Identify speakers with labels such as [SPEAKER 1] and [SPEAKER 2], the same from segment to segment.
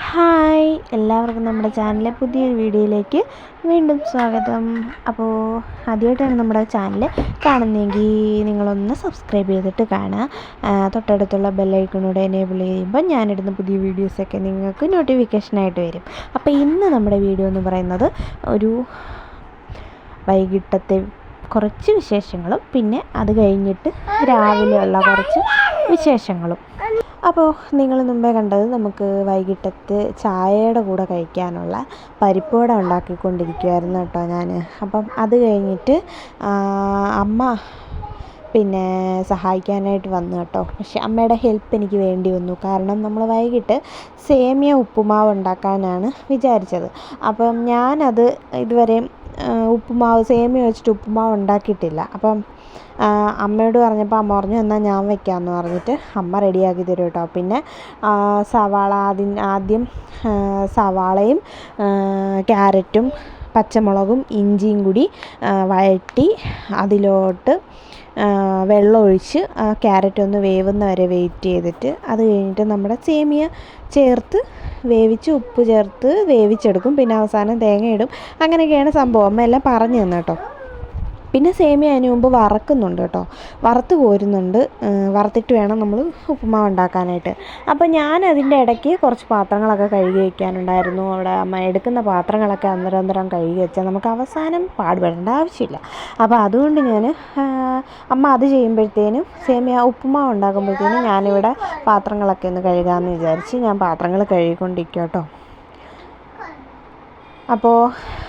[SPEAKER 1] Hi എല്ലാവർക്കും നമ്മുടെ ചാനലിലെ പുതിയൊരു വീഡിയോയിലേക്ക് വീണ്ടും സ്വാഗതം. അപ്പോൾ ആദ്യമായിട്ടാണ് നമ്മുടെ ചാനൽ കാണുന്നതെങ്കിൽ നിങ്ങളൊന്ന് സബ്സ്ക്രൈബ് ചെയ്തിട്ട് കാണുക. തൊട്ടടുത്തുള്ള ബെല്ലൈക്കണോടെ എനേബിൾ ചെയ്യുമ്പോൾ ഞാനിടുന്ന പുതിയ വീഡിയോസൊക്കെ നിങ്ങൾക്ക് നോട്ടിഫിക്കേഷനായിട്ട് വരും. അപ്പോൾ ഇന്ന് നമ്മുടെ വീഡിയോ എന്ന് പറയുന്നത് ഒരു വൈകിട്ടത്തെ കുറച്ച് വിശേഷങ്ങളും പിന്നെ അത് കഴിഞ്ഞിട്ട് രാവിലെയുള്ള കുറച്ച് വിശേഷങ്ങളും. അപ്പോൾ നിങ്ങൾ മുമ്പേ കണ്ടത് നമുക്ക് വൈകിട്ടത്തെ ചായയുടെ കൂടെ കഴിക്കാനുള്ള പരിപ്പുവട ഉണ്ടാക്കിക്കൊണ്ടിരിക്കുമായിരുന്നു കേട്ടോ ഞാൻ അപ്പം അത് കഴിഞ്ഞിട്ട് അമ്മ പിന്നെ സഹായിക്കാനായിട്ട് വന്നു കേട്ടോ. പക്ഷെ അമ്മയുടെ ഹെൽപ്പ് എനിക്ക് വേണ്ടി വന്നു. കാരണം നമ്മൾ വൈകിട്ട് സേമിയ ഉപ്പുമാവ് ഉണ്ടാക്കാനാണ് വിചാരിച്ചത്. അപ്പം ഞാനത് ഇതുവരെ ആ, ഉപ്പുമാവ് സേമിയ വെച്ചിട്ട് ഉപ്പുമാവ് ഉണ്ടാക്കിയിട്ടില്ല. അപ്പം അമ്മയോട് പറഞ്ഞപ്പോൾ അമ്മ പറഞ്ഞു എന്നാൽ ഞാൻ വെക്കാമെന്ന് പറഞ്ഞിട്ട് അമ്മ റെഡിയാക്കി തരും കേട്ടോ. പിന്നെ സവാള ആദ്യം ആദ്യം സവാളയും ക്യാരറ്റും പച്ചമുളകും ഇഞ്ചിയും കൂടി വഴറ്റി അതിലോട്ട് വെള്ളം ഒഴിച്ച് ആ ക്യാരറ്റ് ഒന്ന് വേവുന്ന വരെ വെയിറ്റ് ചെയ്തിട്ട് അത് കഴിഞ്ഞിട്ട് നമ്മുടെ സേമിയ ചേർത്ത് വേവിച്ച് ഉപ്പ് ചേർത്ത് വേവിച്ചെടുക്കും. പിന്നെ അവസാനം തേങ്ങ ഇടും. അങ്ങനെയൊക്കെയാണ് സംഭവം. അമ്മ എല്ലാം പറഞ്ഞു തന്നെ കേട്ടോ. പിന്നെ സേമിയ അതിന് മുമ്പ് വറക്കുന്നുണ്ട് കേട്ടോ. വറുത്ത് കോരുന്നുണ്ട്. വറുത്തിട്ട് വേണം നമ്മൾ ഉപ്പുമാവ് ഉണ്ടാക്കാനായിട്ട് അപ്പോൾ ഞാൻ അതിന്റെ ഇടയ്ക്ക് കുറച്ച് പാത്രങ്ങളൊക്കെ കഴുകി വയ്ക്കാനുണ്ടായിരുന്നു അവിടെ അമ്മ എടുക്കുന്ന പാത്രങ്ങളൊക്കെ അന്നേരം അന്നേരം കഴുകി വെച്ചാൽ നമുക്ക് അവസാനം പാടുപെടേണ്ട ആവശ്യമില്ല. അപ്പോൾ അതുകൊണ്ട് ഞാൻ അമ്മ അത് ചെയ്യുമ്പോഴത്തേനും സേമിയ ഉപ്പുമാവ് ഉണ്ടാക്കുമ്പോഴത്തേനും ഞാനിവിടെ പാത്രങ്ങളൊക്കെ ഒന്ന് കഴുകാമെന്ന് വിചാരിച്ച് ഞാൻ പാത്രങ്ങൾ കഴുകിക്കൊണ്ടിരിക്കും കേട്ടോ. അപ്പോൾ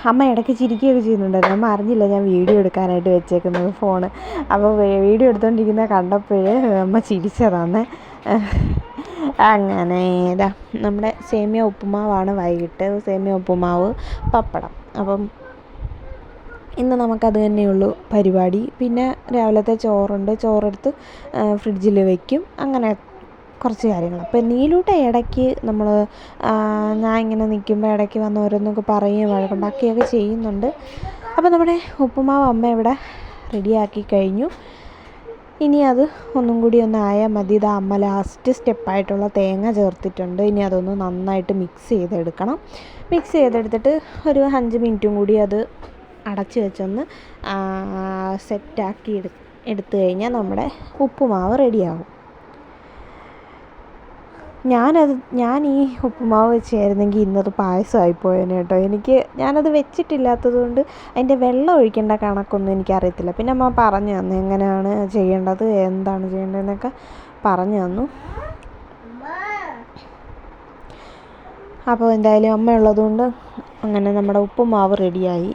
[SPEAKER 1] അമ്മ ഇടയ്ക്ക് ചിരിക്കുകയൊക്കെ ചെയ്യുന്നുണ്ടായിരുന്നു. അമ്മ അറിഞ്ഞില്ല ഞാൻ വീഡിയോ എടുക്കാനായിട്ട് വെച്ചേക്കുന്നത് ഫോണ്. അപ്പോൾ വീഡിയോ എടുത്തുകൊണ്ടിരിക്കുന്ന കണ്ടപ്പോഴേ അമ്മ ചിരിച്ചതാണ് അങ്ങനെ ഇതാ നമ്മുടെ സേമിയ ഉപ്പുമാവാണ് വൈകിട്ട്. സേമിയ ഉപ്പുമാവ് പപ്പടം. അപ്പം ഇന്ന് നമുക്കത് തന്നെയുള്ളൂ പരിപാടി. പിന്നെ രാവിലത്തെ ചോറുണ്ട്. ചോറെടുത്ത് ഫ്രിഡ്ജിൽ വെക്കും. അങ്ങനെ കുറച്ച് കാര്യങ്ങൾ. അപ്പോൾ നീലൂട്ട ഇടയ്ക്ക് നമ്മൾ ഞാൻ ഇങ്ങനെ നിൽക്കുമ്പോൾ ഇടയ്ക്ക് വന്ന് ഓരോന്നൊക്കെ പറയുകയും വഴക്കുണ്ടാക്കുകയൊക്കെ ചെയ്യുന്നുണ്ട്. അപ്പോൾ നമ്മുടെ ഉപ്പുമാവ് അമ്മ ഇവിടെ റെഡിയാക്കി കഴിഞ്ഞു. ഇനി അത് ഒന്നും കൂടി ഒന്ന് ആയാൽ മതി. ഇത് അമ്മ ലാസ്റ്റ് സ്റ്റെപ്പായിട്ടുള്ള തേങ്ങ ചേർത്തിട്ടുണ്ട്. ഇനി അതൊന്ന് നന്നായിട്ട് മിക്സ് ചെയ്തെടുക്കണം. മിക്സ് ചെയ്തെടുത്തിട്ട് ഒരു അഞ്ച് മിനിറ്റും കൂടി അത് അടച്ച് വെച്ചൊന്ന് സെറ്റാക്കി എടു എടുത്തു കഴിഞ്ഞാൽ നമ്മുടെ ഉപ്പുമാവ് റെഡിയാവും ഞാനത് ഞാൻ ഈ ഉപ്പുമാവ് വെച്ചായിരുന്നെങ്കിൽ ഇന്നത് പായസമായി പോയേനെ കേട്ടോ. എനിക്ക് ഞാനത് വെച്ചിട്ടില്ലാത്തത് കൊണ്ട് അതിന്റെ വെള്ളം ഒഴിക്കേണ്ട കണക്കൊന്നും എനിക്കറിയത്തില്ല. പിന്നെ അമ്മ പറഞ്ഞു തന്നു എങ്ങനെയാണ് ചെയ്യേണ്ടത് എന്താണ് ചെയ്യേണ്ടതെന്നൊക്കെ പറഞ്ഞു തന്നു. അപ്പോൾ എന്തായാലും അമ്മ ഉള്ളതുകൊണ്ട് അങ്ങനെ നമ്മുടെ ഉപ്പുമാവ് റെഡിയായി.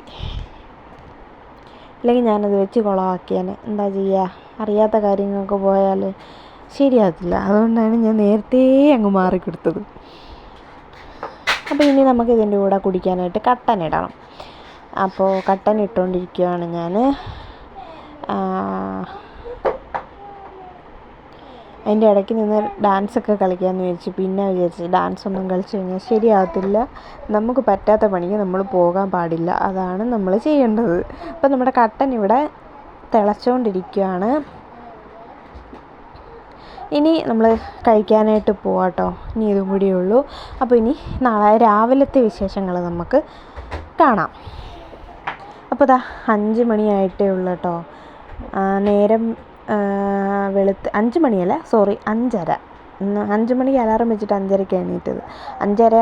[SPEAKER 1] അല്ലെങ്കിൽ ഞാനത് വെച്ച് കുളമാക്കിയേനെ. എന്താ ചെയ്യുക? അറിയാത്ത കാര്യങ്ങൾക്ക് പോയാൽ ശരിയാകത്തില്ല. അതുകൊണ്ടാണ് ഞാൻ നേരത്തെ അങ്ങ് മാറിക്കൊടുത്തത്. അപ്പോൾ ഇനി നമുക്ക് ഇതിന്റെ കൂടെ കുടിക്കാനായിട്ട് കട്ടൻ ഇടണം. അപ്പോൾ കട്ടൻ ഇട്ടുകൊണ്ടിരിക്കുകയാണ് ഞാൻ അതിന്റെ ഇടയ്ക്ക് നിന്ന് ഡാൻസൊക്കെ കളിക്കാമെന്ന് വിചാരിച്ചു പിന്നെ വിചാരിച്ചു ഡാൻസ് ഒന്നും കളിച്ചു കഴിഞ്ഞാൽ ശരിയാകത്തില്ല നമുക്ക് പറ്റാത്ത പണിക്ക് നമ്മൾ പോകാൻ പാടില്ല. അതാണ് നമ്മൾ ചെയ്യേണ്ടത്. അപ്പോൾ നമ്മുടെ കട്ടൻ ഇവിടെ തിളച്ചുകൊണ്ടിരിക്കുകയാണ് ഇനി നമ്മൾ കഴിക്കാനായിട്ട് പോവാട്ടോ. ഇനി ഇതും കൂടിയേ ഉള്ളൂ അപ്പോൾ ഇനി നാളെ രാവിലത്തെ വിശേഷങ്ങൾ നമുക്ക് കാണാം. അപ്പോൾ ദാ അഞ്ച് മണിയായിട്ടേ ഉള്ളൂ കേട്ടോ നേരം വെളുത്ത് അഞ്ച് മണിയല്ല സോറി അഞ്ചര. അഞ്ച് മണിക്ക് അലാറം വെച്ചിട്ട് അഞ്ചരയ്ക്ക് എണീറ്റത്. അഞ്ചര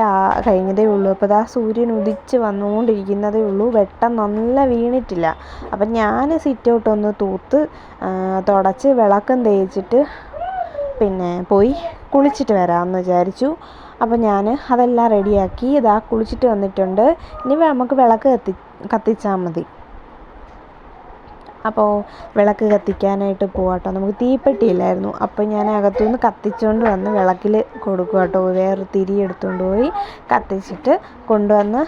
[SPEAKER 1] കഴിഞ്ഞതേ ഉള്ളൂ. അപ്പോൾ ദാ സൂര്യൻ ഉദിച്ച് വന്നുകൊണ്ടിരിക്കുന്നതേ ഉള്ളൂ. വെട്ടം നല്ല വീണിട്ടില്ല. അപ്പം ഞാൻ സിറ്റ് ഒന്ന് തൂത്ത് തുടച്ച് വിളക്കം തേച്ചിട്ട് പിന്നെ പോയി കുളിച്ചിട്ട് വരാമെന്ന് വിചാരിച്ചു. അപ്പോൾ ഞാൻ അതെല്ലാം റെഡിയാക്കി ഇതാ കുളിച്ചിട്ട് വന്നിട്ടുണ്ട്. ഇനി നമുക്ക് വിളക്ക് കത്തി കത്തിച്ചാൽ മതി. അപ്പോൾ വിളക്ക് കത്തിക്കാനായിട്ട് പോവാട്ടോ. നമുക്ക് തീപ്പെട്ടിയില്ലായിരുന്നു. അപ്പോൾ ഞാൻ അകത്തുനിന്ന് കത്തിച്ചുകൊണ്ട് വന്ന് വിളക്കിൽ കൊടുക്കുക കേട്ടോ വേറെ തിരി എടുത്തുകൊണ്ട് പോയി കത്തിച്ചിട്ട് കൊണ്ടുവന്ന്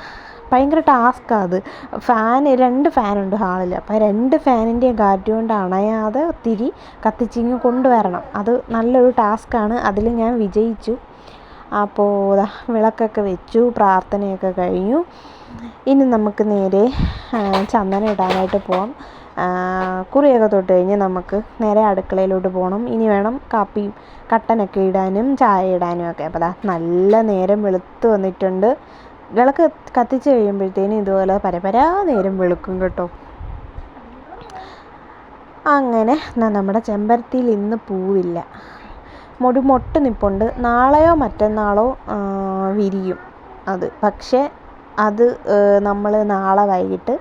[SPEAKER 1] ഭയങ്കര ടാസ്ക്കാണ് അത്. ഫാൻ രണ്ട് ഫാനുണ്ട് ഹാളിൽ അപ്പോൾ രണ്ട് ഫാനിന്റെയും കാറ്റ് കൊണ്ട് അണയാതെ തിരി കത്തിച്ചിങ്ങ് കൊണ്ടുവരണം. അത് നല്ലൊരു ടാസ്ക്കാണ് അതിൽ ഞാൻ വിജയിച്ചു. അപ്പോൾ വിളക്കൊക്കെ വെച്ചു. പ്രാർത്ഥനയൊക്കെ കഴിഞ്ഞു. ഇനി നമുക്ക് നേരെ ചന്ദനം ഇടാനായിട്ട് പോവാം. കുറിയൊക്കെ തൊട്ട് കഴിഞ്ഞ് നമുക്ക് നേരെ അടുക്കളയിലോട്ട് പോകണം ഇനി വേണം കാപ്പിയും കട്ടനൊക്കെ ഇടാനും ചായ ഇടാനും ഒക്കെ. അപ്പോൾ ദാ നല്ല നേരം വെളുത്ത് വന്നിട്ടുണ്ട്. വിളക്ക് കത്തിച്ച് കഴിയുമ്പോഴത്തേനും ഇതുപോലെ പരപരാ നേരം വെളുക്കും കേട്ടോ. അങ്ങനെ നമ്മുടെ ചെമ്പരത്തിയിൽ ഇന്ന് പൂവില്ല. മുടി മൊട്ട് നിപ്പുണ്ട്. നാളെയോ മറ്റന്നാളോ വിരിയും അത്. പക്ഷേ അത് നമ്മൾ നാളെ വൈകിട്ട്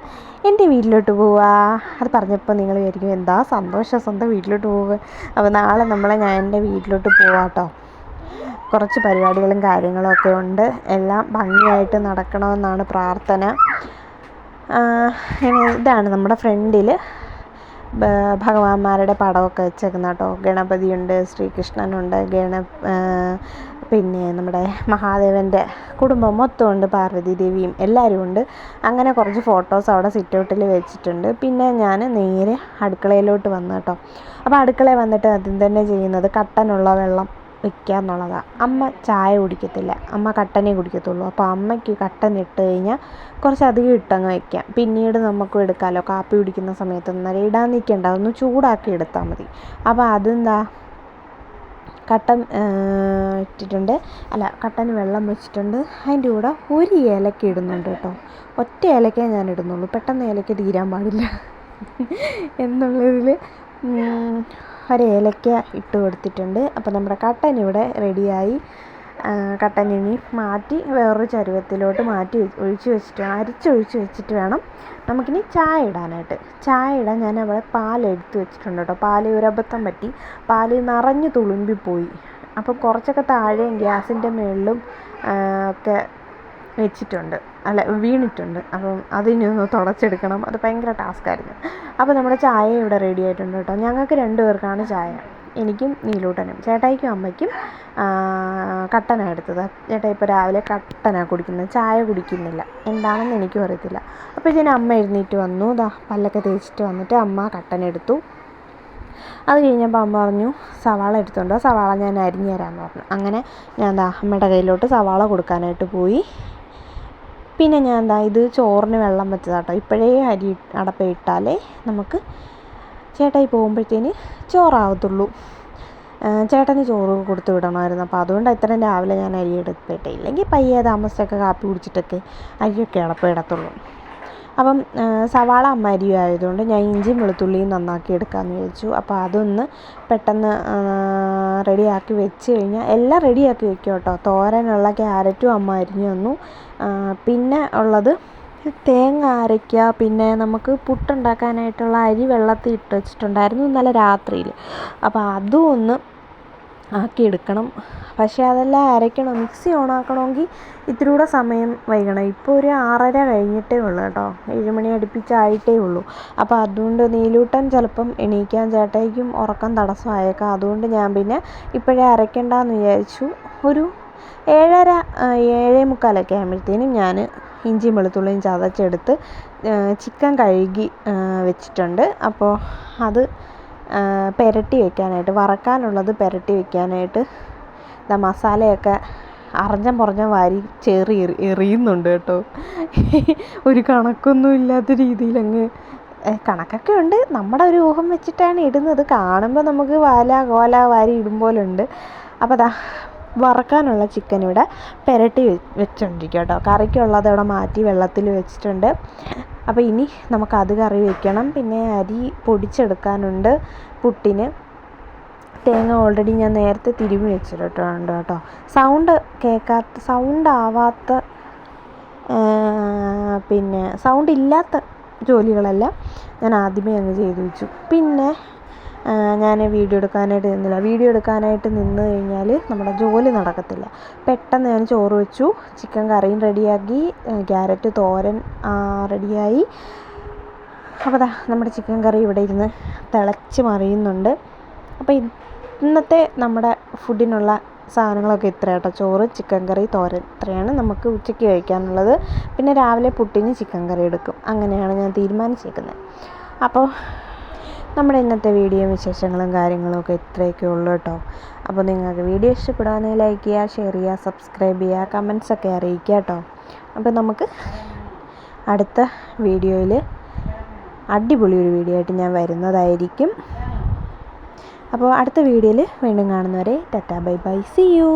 [SPEAKER 1] എന്റെ വീട്ടിലോട്ട് പോവാ. അത് പറഞ്ഞപ്പോൾ നിങ്ങൾ വിചാരിക്കും എന്താ സന്തോഷം സ്വന്തം വീട്ടിലോട്ട് പോവുക? അപ്പോൾ നാളെ നമ്മളെ ഞാൻ എന്റെ വീട്ടിലോട്ട് പോവാട്ടോ. കുറച്ച് പരിപാടികളും കാര്യങ്ങളും ഒക്കെ ഉണ്ട്. എല്ലാം ഭംഗിയായിട്ട് നടക്കണമെന്നാണ് പ്രാർത്ഥന. ഇതാണ് നമ്മുടെ ഫ്രണ്ടിൽ ഭഗവാന്മാരുടെ പടമൊക്കെ വെച്ചേക്കുന്ന കേട്ടോ. ഗണപതിയുണ്ട് ശ്രീകൃഷ്ണനുണ്ട് ഗണ പിന്നെ നമ്മുടെ മഹാദേവന്റെ കുടുംബം മൊത്തമുണ്ട് പാർവതി ദേവിയും എല്ലാവരും ഉണ്ട്. അങ്ങനെ കുറച്ച് ഫോട്ടോസ് അവിടെ സിറ്റൗട്ടിൽ വെച്ചിട്ടുണ്ട്. പിന്നെ ഞാൻ നേരെ അടുക്കളയിലോട്ട് വന്നു കേട്ടോ. അപ്പോൾ അടുക്കളയിൽ വന്നിട്ട് ആദ്യം തന്നെ ചെയ്യുന്നത് കട്ടനുള്ള വെള്ളം. വെക്കുക എന്നുള്ളതാണ് അമ്മ ചായ കുടിക്കത്തില്ല. അമ്മ കട്ടനെ കുടിക്കത്തുള്ളൂ. അപ്പോൾ അമ്മയ്ക്ക് കട്ടൻ ഇട്ട് കഴിഞ്ഞാൽ കുറച്ച് അധികം ഇട്ടങ്ങ് വയ്ക്കാം പിന്നീട് നമുക്കും എടുക്കാമല്ലോ കാപ്പി കുടിക്കുന്ന സമയത്ത് അന്നേരം ഇടാൻ നിൽക്കേണ്ട. അതൊന്ന് ചൂടാക്കി എടുത്താൽ മതി. അപ്പോൾ അതെന്താ? കട്ടൻ ഇട്ടിട്ടുണ്ട്. അല്ല കട്ടൻ വെള്ളം വെച്ചിട്ടുണ്ട്. അതിന്റെ കൂടെ ഒരു ഏലക്ക ഇടുന്നുണ്ട് കേട്ടോ. ഒറ്റ ഏലക്കേ ഞാൻ ഇടുന്നുള്ളൂ. പെട്ടെന്ന് ഏലക്ക തീരാൻ പാടില്ല. എന്നുള്ളതിൽ ഒരു ഏലക്ക ഇട്ട് കൊടുത്തിട്ടുണ്ട്. അപ്പോൾ നമ്മുടെ കട്ടൻ ഇവിടെ റെഡിയായി. കട്ടൻ ഇനി മാറ്റി വേറൊരു ചരുവത്തിലോട്ട് മാറ്റി ഒഴിച്ച് വെച്ചിട്ട് അരിച്ചൊഴിച്ച് വെച്ചിട്ട് വേണം നമുക്കിനി ചായ ഇടാനായിട്ട്. ചായ ഇടാൻ ഞാൻ അവിടെ പാൽ എടുത്ത് വെച്ചിട്ടുണ്ട് കേട്ടോ. പാൽ ഒരബദ്ധം പറ്റി. പാൽ നിറഞ്ഞ് തുളുമ്പിപ്പോയി. അപ്പോൾ കുറച്ചൊക്കെ താഴെയും ഗ്യാസിന്റെ മുകളിലും ഒക്കെ വെച്ചിട്ടുണ്ട്. അല്ല വീണിട്ടുണ്ട്. അപ്പം അതിനെ ഒന്ന് തുടച്ചെടുക്കണം. അത് ഭയങ്കര ടാസ്ക്കായിരുന്നു. അപ്പോൾ നമ്മുടെ ചായ ഇവിടെ റെഡി ആയിട്ടുണ്ട് കേട്ടോ. ഞങ്ങൾക്ക് രണ്ട് പേർക്കാണ് ചായ. എനിക്കും നീലൂട്ടനും ചേട്ടായിക്കും അമ്മയ്ക്കും കട്ടന എടുത്തത്. ചേട്ടാ ഇപ്പോൾ രാവിലെ കട്ടന കുടിക്കുന്നത്. ചായ കുടിക്കുന്നില്ല. എന്താണെന്ന് എനിക്കും അറിയത്തില്ല. അപ്പോൾ ഇതിന് അമ്മ എഴുന്നേറ്റ് വന്നു. ദാ പല്ലൊക്കെ തേച്ചിട്ട് വന്നിട്ട് അമ്മ കട്ടൻ എടുത്തു. അത് കഴിഞ്ഞപ്പോൾ അമ്മ പറഞ്ഞു സവാള എടുത്തുകൊണ്ടോ സവാള ഞാൻ അരിഞ്ഞു തരാമെന്ന് പറഞ്ഞു. അങ്ങനെ ഞാൻ ദാ അമ്മയുടെ കയ്യിലോട്ട് സവാള കൊടുക്കാനായിട്ട് പോയി. പിന്നെ ഞാൻ എന്താ ഇത് ചോറിന് വെള്ളം വെച്ചതാട്ടോ. ഇപ്പോഴേ അരി അടപ്പ ഇട്ടാലേ നമുക്ക് ചേട്ടായി പോകുമ്പോഴത്തേന് ചോറാവത്തുള്ളൂ. ചേട്ടന് ചോറ് കൊടുത്തു വിടണമായിരുന്നു. അപ്പോൾ അതുകൊണ്ട് ഇത്രയും രാവിലെ ഞാൻ അരി എടുത്തിട്ടേ. ഇല്ലെങ്കിൽ പയ്യെ താമസിച്ചൊക്കെ കാപ്പി കുടിച്ചിട്ടൊക്കെ അരിയൊക്കെ അടപ്പം ഇടത്തുള്ളൂ. അപ്പം സവാള അമ്മരിയും ആയതുകൊണ്ട് ഞാൻ ഇഞ്ചിയും വെളുത്തുള്ളിയും നന്നാക്കി എടുക്കാമെന്ന് വിചാരിച്ചു. അപ്പോൾ അതൊന്ന് പെട്ടെന്ന് റെഡിയാക്കി വെച്ച് കഴിഞ്ഞാൽ എല്ലാം റെഡിയാക്കി വെക്കും കേട്ടോ തോരനുള്ള ക്യാരറ്റും അമ്മ അരിഞ്ഞു തന്നു. പിന്നെ ഉള്ളത് തേങ്ങ അരയ്ക്കുക. പിന്നെ നമുക്ക് പുട്ടുണ്ടാക്കാനായിട്ടുള്ള അരി വെള്ളത്തിൽ ഇട്ട് വെച്ചിട്ടുണ്ടായിരുന്നു ഇന്നലെ രാത്രിയിൽ അപ്പോൾ അതും ഒന്ന് ആക്കിയെടുക്കണം. പക്ഷേ അതെല്ലാം അരയ്ക്കണം മിക്സി ഓണാക്കണമെങ്കിൽ ഇത്തിരി കൂടെ സമയം വൈകണം. ഇപ്പോൾ ഒരു ആറര കഴിഞ്ഞിട്ടേ ഉള്ളൂ കേട്ടോ. ഏഴ് മണി അടുപ്പിച്ചായിട്ടേ ഉള്ളൂ. അപ്പോൾ അതുകൊണ്ട് നീലൂട്ടൻ ചിലപ്പം എണീക്കാൻ ചേട്ടായിക്കും ഉറക്കം തടസ്സമായേക്കാം. അതുകൊണ്ട് ഞാൻ പിന്നെ ഇപ്പോഴേ അരയ്ക്കണ്ടെന്ന് വിചാരിച്ചു. ഒരു ഏഴര ഏഴേ മുക്കാലൊക്കെ ആകുമ്പോഴത്തേനും ഞാൻ ഇഞ്ചിയും വെളുത്തുള്ളിയും ചതച്ചെടുത്ത് ചിക്കൻ കഴുകി വെച്ചിട്ടുണ്ട്. അപ്പോൾ അത് പുരട്ടി വെക്കാനായിട്ട് വറക്കാനുള്ളത് പുരട്ടി വെക്കാനായിട്ട് ദാ മസാലയൊക്കെ അറിഞ്ഞം പുറഞ്ഞം വാരി ചേറി എറി എറിയുന്നുണ്ട് കേട്ടോ. ഒരു കണക്കൊന്നും ഇല്ലാത്ത രീതിയിൽ അങ്ങ് കണക്കൊക്കെ ഉണ്ട്. നമ്മുടെ ഒരു ഊഹം വെച്ചിട്ടാണ് ഇടുന്നത്. കാണുമ്പോൾ നമുക്ക് വാല കോല വാരി ഇടും പോലെ ഉണ്ട് അപ്പോൾ അതാ വറക്കാനുള്ള ചിക്കൻ ഇവിടെ പുരട്ടി വെച്ചോണ്ടിരിക്കും കേട്ടോ. കറിക്കുള്ളത് ഇവിടെ മാറ്റി വെള്ളത്തിൽ വെച്ചിട്ടുണ്ട്. അപ്പോൾ ഇനി നമുക്ക് അത് കറി വയ്ക്കണം പിന്നെ അരി പൊടിച്ചെടുക്കാനുണ്ട് പുട്ടിന്. തേങ്ങ ഓൾറെഡി ഞാൻ നേരത്തെ തിരുമ്മി വെച്ചിട്ടുണ്ട് കേട്ടോ. സൗണ്ട് കേൾക്കാത്ത സൗണ്ട് ആവാത്ത പിന്നെ സൗണ്ട് ഇല്ലാത്ത ജോലികളെല്ലാം. ഞാൻ ആദ്യമേ അങ്ങ് ചെയ്തു വെച്ചു. പിന്നെ ഞാൻ വീഡിയോ എടുക്കാനായിട്ട് നിന്നില്ല. വീഡിയോ എടുക്കാനായിട്ട് നിന്ന് കഴിഞ്ഞാൽ നമ്മുടെ ജോലി നടക്കത്തില്ല. പെട്ടെന്ന് ഞാൻ ചോറ് വെച്ചു ചിക്കൻ കറിയും റെഡിയാക്കി ക്യാരറ്റ് തോരൻ റെഡിയായി. അപ്പോൾ ദാ നമ്മുടെ ചിക്കൻ കറി ഇവിടെ ഇരുന്ന് തിളച്ച് മറിയുന്നുണ്ട്. അപ്പോൾ ഇന്നത്തെ നമ്മുടെ ഫുഡിനുള്ള സാധനങ്ങളൊക്കെ ഇത്ര കേട്ടോ. ചോറ് ചിക്കൻ കറി തോരൻ ഇത്രയാണ് നമുക്ക് ഉച്ചയ്ക്ക് കഴിക്കാനുള്ളത്. പിന്നെ രാവിലെ പുട്ടിന് ചിക്കൻ കറി എടുക്കും. അങ്ങനെയാണ് ഞാൻ തീരുമാനിച്ചേക്കുന്നത്. അപ്പോൾ നമ്മുടെ ഇന്നത്തെ വീഡിയോ വിശേഷങ്ങളും കാര്യങ്ങളും ഒക്കെ ഇത്രയൊക്കെ ഉള്ളൂ കേട്ടോ. അപ്പോൾ നിങ്ങൾക്ക് വീഡിയോ ഇഷ്ടപ്പെടുകയാണെങ്കിൽ ലൈക്ക് ചെയ്യുക ഷെയർ ചെയ്യുക സബ്സ്ക്രൈബ് ചെയ്യുക കമൻസ് ഒക്കെ അറിയിക്കുക കേട്ടോ. അപ്പോൾ നമുക്ക് അടുത്ത വീഡിയോയിൽ അടിപൊളി ഒരു വീഡിയോ ആയിട്ട് ഞാൻ വരുന്നതായിരിക്കും. അപ്പോൾ അടുത്ത വീഡിയോയിൽ വീണ്ടും കാണുന്നവരെ tata bye bye see you